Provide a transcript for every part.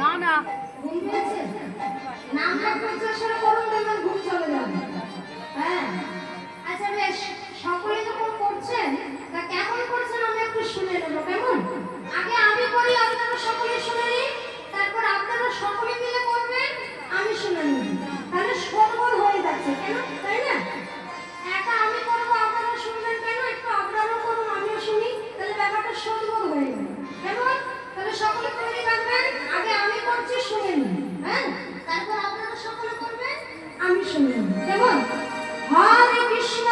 না না। ঘুম করছে নাম ডাক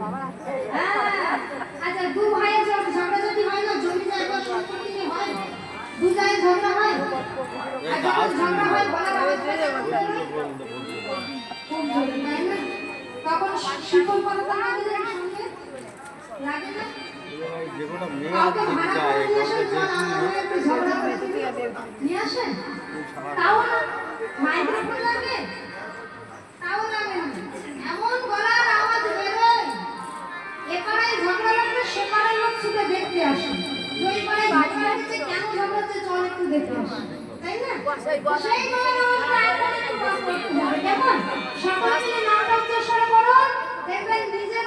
হ্যাঁ, আচ্ছা দু ভাইয়ের ঝগড়া যদি হয় না জমি জায়গা সম্পত্তি হয় দু জায়গায় ঝগড়া হয়? আর যখন আচ্ছা, ঝগড়া হয় বলা হবে তখন শীতল পরতা লাগে না? সঙ্গে? লাগে না? যেগুলো মেয়ে যায় ঝগড়া করে নিয়ে আসেন? তাও না? মায়ের তাই না? সেই দেখবেন নিজের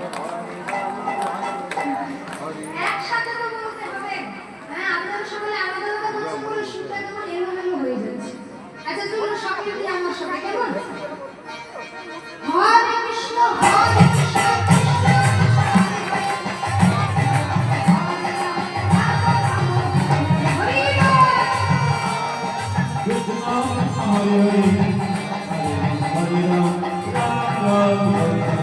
love.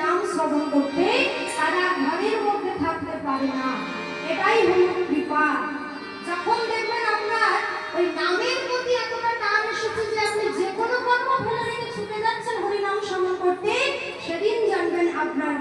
নাম শ্রবণ করতে তারা ঘরের মধ্যে থাকতে পারে না। এটাই হল কৃপা। যখন দেখবেন আপনার ওই নামের প্রতি এতটা টান এসেছে যে আপনি যে কোনো কর্ম ফেলে রেখে ছুটে যাচ্ছেন হরিনাম শ্রবণ করতে, সেদিন জানবেন আপনার